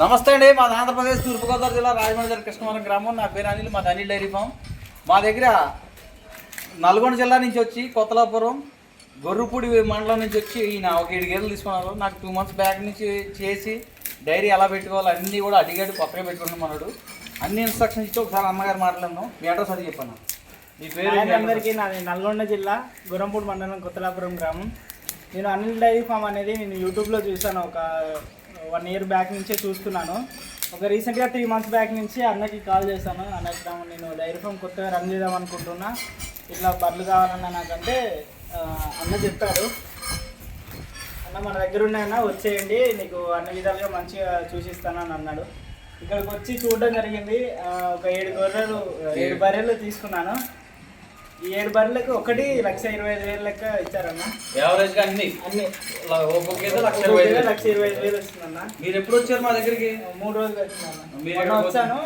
నమస్తే అండి మాది ఆంధ్రప్రదేశ్ తూర్పుగోదావరి జిల్లా రాజమండ్రి కృష్ణవరం గ్రామం. నా పేరు అనిల్ మాది అనిల్ డైరీ ఫామ్. మా దగ్గర నల్గొండ జిల్లా నుంచి వచ్చి కొత్తలాపురం గొర్రుపూడి మండలం నుంచి వచ్చి ఈయన ఒక ఏడు గేదెలు తీసుకున్నారు. నాకు టూ మంత్స్ బ్యాక్ నుంచి చేసి డైరీ ఎలా పెట్టుకోవాలి అన్నీ కూడా అడిగాడు పక్కనే పెట్టుకున్నాం మనడు. అన్ని ఇన్స్ట్రక్షన్స్ ఇచ్చి ఒకసారి అమ్మగారు మాట్లాడినాం మీ అడ్రస్ అది చెప్పాను మీ పేరు అందరికీ నాది నల్గొండ జిల్లా గురంపూడి మండలం కొత్తలాపురం గ్రామం. నేను అనిల్ డైరీ ఫామ్ అనేది నేను యూట్యూబ్లో చూసాను ఒక వన్ ఇయర్ బ్యాక్ నుంచే చూస్తున్నాను. ఒక రీసెంట్గా త్రీ మంత్స్ బ్యాక్ నుంచి అన్నకి కాల్ చేశాను. అన్నకి నేను డైరీ ఫామ్ కొత్తగా రన్ చేద్దాం అనుకుంటున్నా. ఇట్లా బర్రెలు కావాలన్నా నాకంటే అన్న చెప్పాడు. అన్న మన దగ్గర ఉన్నాయన్న వచ్చేయండి. నీకు అన్ని విధాలుగా మంచిగా చూసిస్తానని అన్నాడు. ఇక్కడికి వచ్చి చూడడం జరిగింది. ఒక ఏడు గొర్రెలు ఏడు బర్రెలు తీసుకున్నాను. ఈ ఏడు బర్రెలకు ఒకటి లక్ష ఇరవై ఐదు వేలు లెక్క ఇచ్చారన్న. యావరేజ్గా అన్ని? అన్ని. ఇలా ఒక్కొక్క గేదె లక్ష ఇరవై ఐదు. లక్ష ఇరవై ఐదు వేలు వచ్చిందన్న. మీరు ఎప్పుడు వచ్చారు మా దగ్గరికి? మూడు రోజులు వచ్చిందన్న. మీరు మొన్న ఎక్కడికి వచ్చాను.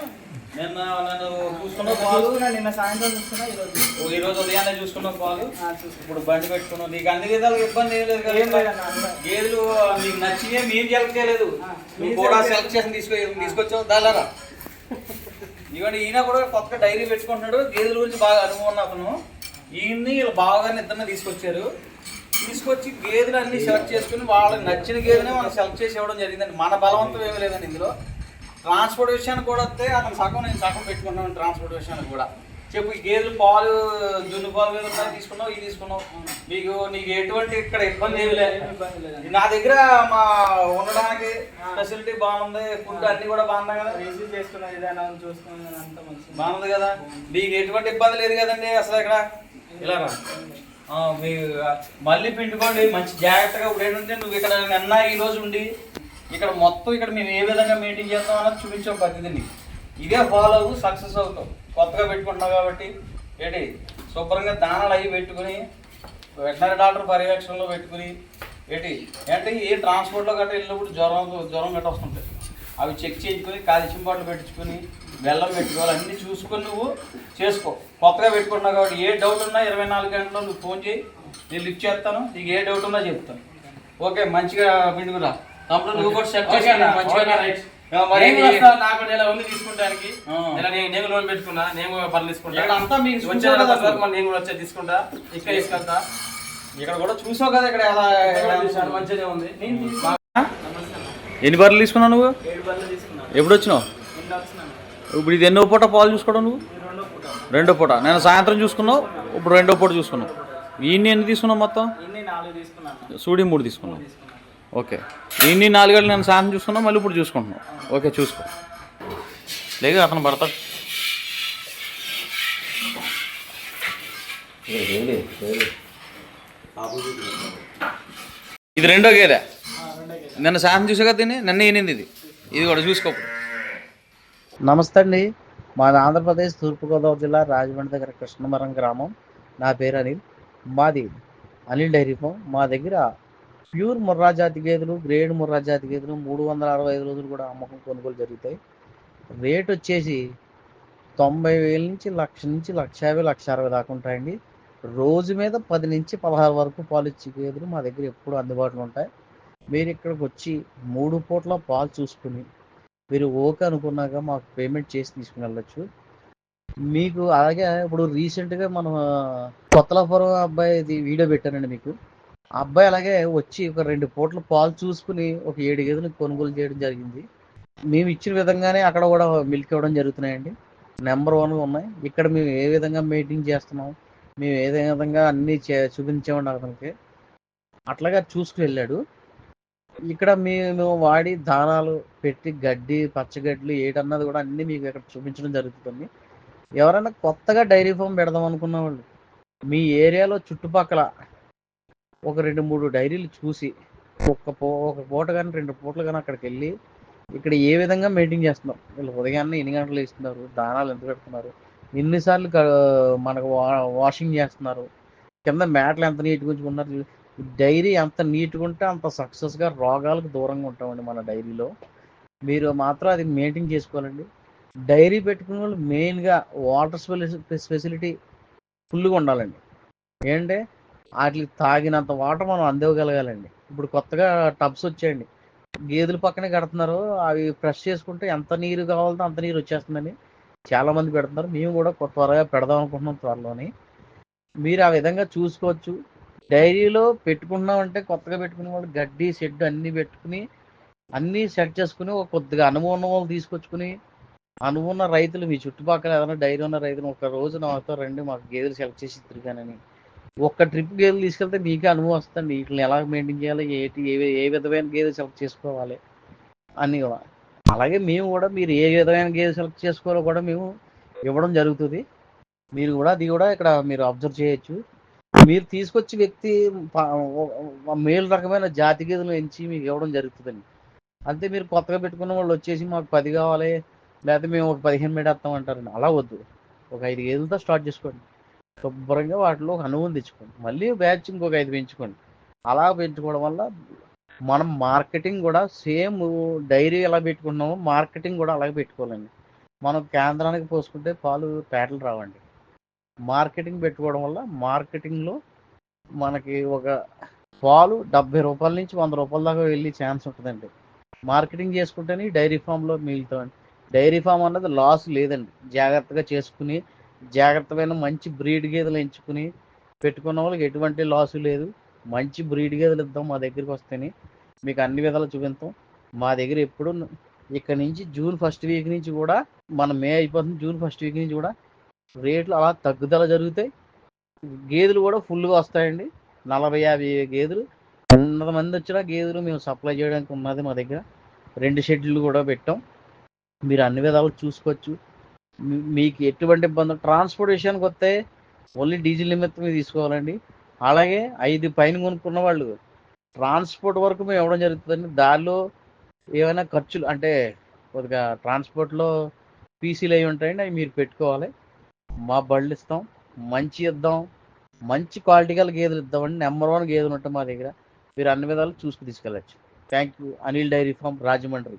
నిన్న నన్ను చూసుకున్న పాలు? చూసుకున్నా నిన్న సాయంత్రం చూస్తున్నా ఈరోజు ఓ ఈ రోజు ఉదయాన్నే చూసుకున్న పాలు? చూసుకున్నా. ఇప్పుడు బండి పెట్టుకున్నావు నీకు అన్ని విధాలుగా ఇబ్బంది ఏం లేదు కదా. గేదెలు నీకు నచ్చియే మేము సెలెక్ట్ చేయలేదు నువ్వు కూడా సెలెక్ట్ చేసి తీసుకో తీసుకొచ్చావు? దాదారా ఇవన్నీ ఈయన కూడా కొత్తగా డైరీ పెట్టుకుంటున్నాడు. గేదెల గురించి బాగా అనుభవం నాకు ఈయన్ని వీళ్ళు బాగా ఇద్దరిని తీసుకొచ్చారు. తీసుకొచ్చి గేదెలు అన్ని సెలెక్ట్ చేసుకుని వాళ్ళకి నచ్చిన గేదెనే మనం సెలెక్ట్ చేసి ఇవ్వడం జరిగిందండి. మన బలవంతం ఏమీ లేదండి ఇందులో. ట్రాన్స్పోర్ట్ విషయానికి కూడా వస్తే అతను సగం నేను సగం పెట్టుకున్నాను ట్రాన్స్పోర్ట్ విషయానికి కూడా. చెప్పు గేదెలు పాలు దున్ను పాలు మీద తీసుకున్నావు ఇది తీసుకున్నావు. నీకు నీకు ఎటువంటి ఇక్కడ ఇబ్బంది ఏమి లేదు. నా దగ్గర మా ఉండడానికి ఫెసిలిటీ బాగుంది ఫుడ్ అన్ని కూడా బాగుంది కదా. రిసీవ్ చేసుకున్న విధానం చూసుకున్న అంత మంచిది. బాగుంది కదా. మీకు ఎటువంటి ఇబ్బంది లేదు కదండి అసలు ఇక్కడ? ఇలా రా. మీ మళ్ళీ పిండుకోండి మంచి జాగ్రత్తగా ఇప్పుడు ఏంటంటే నువ్వు ఇక్కడ నిన్న ఈ రోజు ఉండి ఇక్కడ మొత్తం ఇక్కడ మేము ఏ విధంగా మెయింటైన్ చేస్తాం అన్నది చూపించాం నీకు. ఇదే ఫాలో అవ్వు సక్సెస్ అవుతావు. కొత్తగా పెట్టుకుంటున్నావు కాబట్టి ఏంటి? శుభ్రంగా దానాలు అవి పెట్టుకుని వెటనరీ డాక్టర్ పర్యవేక్షణలో పెట్టుకుని ఏంటి? అంటే ఏ ట్రాన్స్పోర్ట్లో గట్రా వెళ్ళినప్పుడు జ్వరం జ్వరం గట్రా వస్తుంటాయి. అవి చెక్ చేయించుకొని కాల్షియం బాటిల్ పెట్టించుకొని బెల్లం పెట్టుకోవాలి. అన్నీ చూసుకొని నువ్వు చేసుకో. కొత్తగా పెట్టుకుంటున్నావు కాబట్టి ఏ డౌట్ ఉన్నా ఇరవై నాలుగు గంటల్లో నువ్వు ఫోన్ చేయి. నేను లిఫ్ట్ చేస్తాను. నీకు ఏ డౌట్ ఉన్నా చెప్తాను. ఓకే మంచిగా పిండుకురా తమ్ముడు నువ్వు కూడా సెట్ అన్న, మంచిగా రైట్. నేను వస్తా, నాకు నెల ఉంది తీసుకుంటానికి. ఆ. నెల నేను నేను లోన్ పెట్టుకున్నా నేను పనులు తీసుకుంటా. నేను కూడా వచ్చి తీసుకుంటా ఇక్కడ తీసుకుంటా ఇక్కడ కూడా చూసావు కదా ఇక్కడ ఎలా ఉంది? ఎన్ని బర్రెలు తీసుకున్నావు నువ్వు? ఎప్పుడు వచ్చినావు? ఇప్పుడు ఇది ఎన్నో పూట పాలు చూసుకోవడం నువ్వు? రెండో పూట. రెండో పూట. నేను సాయంత్రం చూసుకున్నావు ఇప్పుడు రెండో పూట చూసుకున్నావు. ఈయన్ని ఎన్ని తీసుకున్నావు మొత్తం? ఇన్ని నాలుగు తీసుకున్నాను. సూడి మూడు తీసుకున్నావు. తీసుకున్నాను. ఓకే. ఇన్ని నాలుగేళ్ళు నేను సాయంత్రం చూసుకున్నా మళ్ళీ ఇప్పుడు చూసుకుంటున్నావు. ఓకే చూసుకో. లేదు అతను పడతాడు ఇది రెండో గేదె. నిన్న సాయంత్రం చూసాక తిని నిన్న ఏనింది ఇది. ఇది కూడా చూసుకో నమస్తే అండి. మాది ఆంధ్రప్రదేశ్ తూర్పుగోదావరి జిల్లా రాజమండ్రి దగ్గర కృష్ణవరం గ్రామం. నా పేరు అనిల్. మాది అనిల్ డైరీ ఫామ్. మా దగ్గర ప్యూర్ ముర్రా జాతి గేదెలు గ్రేడ్ ముర్రా జాతి గేదెలు మూడు వందల అరవై ఐదు రోజులు కూడా అమ్మకం కొనుగోలు జరుగుతాయి. రేట్ వచ్చేసి తొంభై వేల నుంచి లక్ష నుంచి లక్ష యాభై లక్ష అరవై దాకా ఉంటాయండి. రోజు మీద పది నుంచి పదహారు వరకు పాలు ఇచ్చే గేదెలు మా దగ్గర ఎప్పుడు అందుబాటులో ఉంటాయి. మీరు ఇక్కడికి వచ్చి మూడు పూట్ల పాలు చూసుకుని మీరు ఓకే అనుకున్నాక మాకు పేమెంట్ చేసి తీసుకుని వెళ్ళొచ్చు. మీకు అలాగే ఇప్పుడు రీసెంట్గా మనం కొత్తలాపురం అబ్బాయి ఇది వీడియో పెట్టానండి మీకు. ఆ అబ్బాయి అలాగే వచ్చి ఒక రెండు పూట్ల పాలు చూసుకుని ఒక ఏడు గేదెలు కొనుగోలు చేయడం జరిగింది. మేము ఇచ్చిన విధంగానే అక్కడ కూడా మిల్క్ ఇవ్వడం జరుగుతున్నాయండి. నెంబర్ వన్గా ఉన్నాయి. ఇక్కడ మేము ఏ విధంగా మెయింటైన్ చేస్తున్నాం మేము ఏ విధంగా అన్నీ చే చూపించామండి అతనికి. అట్లాగా చూసుకుని వెళ్ళాడు. ఇక్కడ మేము వాడి దానాలు పెట్టి గడ్డి పచ్చగడ్లు ఏటన్నది కూడా అన్ని మీకు ఇక్కడ చూపించడం జరుగుతుంది. ఎవరైనా కొత్తగా డైరీ ఫామ్ పెడదాం అనుకున్న వాళ్ళు మీ ఏరియాలో చుట్టుపక్కల ఒక రెండు మూడు డైరీలు చూసి ఒక్క పూ ఒక పూట కానీ రెండు పూటలు కానీ అక్కడికి వెళ్ళి ఇక్కడ ఏ విధంగా మెయింటైన్ చేస్తున్నారు వీళ్ళు ఉదయాన్నే ఎన్ని గంటలు ఇస్తున్నారు దానాలు ఎంత పెడుతున్నారు? ఎన్నిసార్లు మనకు వా వాషింగ్ చేస్తున్నారు? కింద మ్యాట్లు ఎంత నీట్గా ఉంచుకున్నారు డైరీ ఎంత నీట్గా ఉంటే అంత సక్సెస్గా రోగాలకు దూరంగా ఉంటామండి మన డైరీలో. మీరు మాత్రం అది మెయింటైన్ చేసుకోవాలండి. డైరీ పెట్టుకునే వాళ్ళు మెయిన్గా వాటర్ ఫెసిలిటీ ఫుల్గా ఉండాలండి. ఏంటంటే వాటికి తాగినంత వాటర్ మనం అందివ్వగలగాలండి. ఇప్పుడు కొత్తగా టబ్స్ వచ్చాయండి. గేదెల పక్కనే కడుతున్నారు. అవి ఫ్రెష్ చేసుకుంటే ఎంత నీరు కావాలంటే అంత నీరు వచ్చేస్తుందని చాలా మంది పెడుతున్నారు. మేము కూడా కొత్త త్వరగా పెడదాం అనుకుంటున్నాం త్వరలోని. మీరు ఆ విధంగా చూసుకోవచ్చు. డైరీలో పెట్టుకున్నామంటే కొత్తగా పెట్టుకునే వాళ్ళు గడ్డి షెడ్ అన్నీ పెట్టుకుని అన్నీ సెట్ చేసుకుని ఒక కొద్దిగా అనుభవం ఉన్న వాళ్ళు తీసుకొచ్చుకుని అనుభవం ఉన్న రైతులు మీ చుట్టుపక్కల ఏదైనా డైరీ ఉన్న రైతులు ఒక రోజు నాతో రండి మాకు గేదెలు సెలెక్ట్ చేసి తిరిగానని ఒక్క ట్రిప్ గేదెలు తీసుకెళ్తే నీకే అనుభవం వస్తుంది. వీటిని ఎలా మెయింటైన్ చేయాలి? ఏంటి? ఏ ఏ విధమైన గేదె సెలెక్ట్ చేసుకోవాలి? అని కూడా. అలాగే మేము కూడా మీరు ఏ విధమైన గేదె సెలెక్ట్ చేసుకోవాలో కూడా మేము ఇవ్వడం జరుగుతుంది. మీరు కూడా అది కూడా ఇక్కడ మీరు అబ్జర్వ్ చేయొచ్చు. మీరు తీసుకొచ్చే వ్యక్తి మేలు రకమైన జాతి గేదెలు ఎంచి మీకు ఇవ్వడం జరుగుతుందండి. అంతే మీరు కొత్తగా పెట్టుకున్న వాళ్ళు వచ్చేసి మాకు పది కావాలి లేకపోతే మేము ఒక పదిహేను పెట్టేస్తాం అంటారండి. అలా వద్దు. ఒక ఐదు గేదెలతో స్టార్ట్ చేసుకోండి. శుభ్రంగా వాటిలో ఒక అనుభవం తెచ్చుకోండి. మళ్ళీ బ్యాచ్ ఇంకొక ఐదు పెంచుకోండి. అలా పెంచుకోవడం వల్ల మనం మార్కెటింగ్ కూడా సేమ్ డైరీ ఎలా పెట్టుకుంటున్నామో మార్కెటింగ్ కూడా అలాగే పెట్టుకోవాలండి. మనం కేంద్రానికి పోసుకుంటే పాలు పేటలు రావండి. మార్కెటింగ్ పెట్టుకోవడం వల్ల మార్కెటింగ్లో మనకి ఒక పాలు డెబ్బై రూపాయల నుంచి వంద రూపాయల దాకా వెళ్ళే ఛాన్స్ ఉంటుందండి. మార్కెటింగ్ చేసుకుంటేనే డైరీ ఫామ్లో మిగులుతామండి. డైరీ ఫామ్ అన్నది లాస్ లేదండి. జాగ్రత్తగా చేసుకుని జాగ్రత్తమైన మంచి బ్రీడ్ గేదెలు ఎంచుకుని పెట్టుకున్న వాళ్ళకి ఎటువంటి లాసు లేదు. మంచి బ్రీడ్ గేదెలు ఇద్దాం మా దగ్గరికి వస్తేనే. మీకు అన్ని విధాలు చూపిస్తాం. మా దగ్గర ఎప్పుడు ఇక్కడ నుంచి జూన్ ఫస్ట్ వీక్ నుంచి కూడా మన మే అయిపోతుంది జూన్ ఫస్ట్ వీక్ నుంచి కూడా రేట్లు అలా తగ్గుదల జరుగుతాయి. గేదెలు కూడా ఫుల్గా వస్తాయండి. నలభై యాభై గేదెలు. వంద మంది వచ్చినా గేదెలు మేము సప్లై చేయడానికి ఉన్నది మా దగ్గర. రెండు షెడ్యూల్ కూడా పెట్టాం. మీరు అన్ని విధాలు చూసుకోవచ్చు. మీకు ఎటువంటి ఇబ్బంది ట్రాన్స్పోర్టేషన్కి వస్తే ఓన్లీ డీజిల్ నిమిత్తం తీసుకోవాలండి. అలాగే ఐదు పైన కొనుక్కున్న వాళ్ళు ట్రాన్స్పోర్ట్ వరకు మేము ఇవ్వడం జరుగుతుందండి. దానిలో ఏమైనా ఖర్చులు అంటే కొద్దిగా ట్రాన్స్పోర్ట్లో పీసీలు అవి ఉంటాయండి. అవి మీరు పెట్టుకోవాలి. మా బళ్ళు ఇస్తాం. మంచి ఇద్దాం. మంచి క్వాలిటీ గల గేదెలు ఇద్దామండి. నెంబర్ వన్ గేదెలు ఉంటాయి మా దగ్గర. మీరు అన్ని విధాలు చూసుకు తీసుకెళ్ళచ్చు. Thank you. Anil dairy farm Rajahmundry.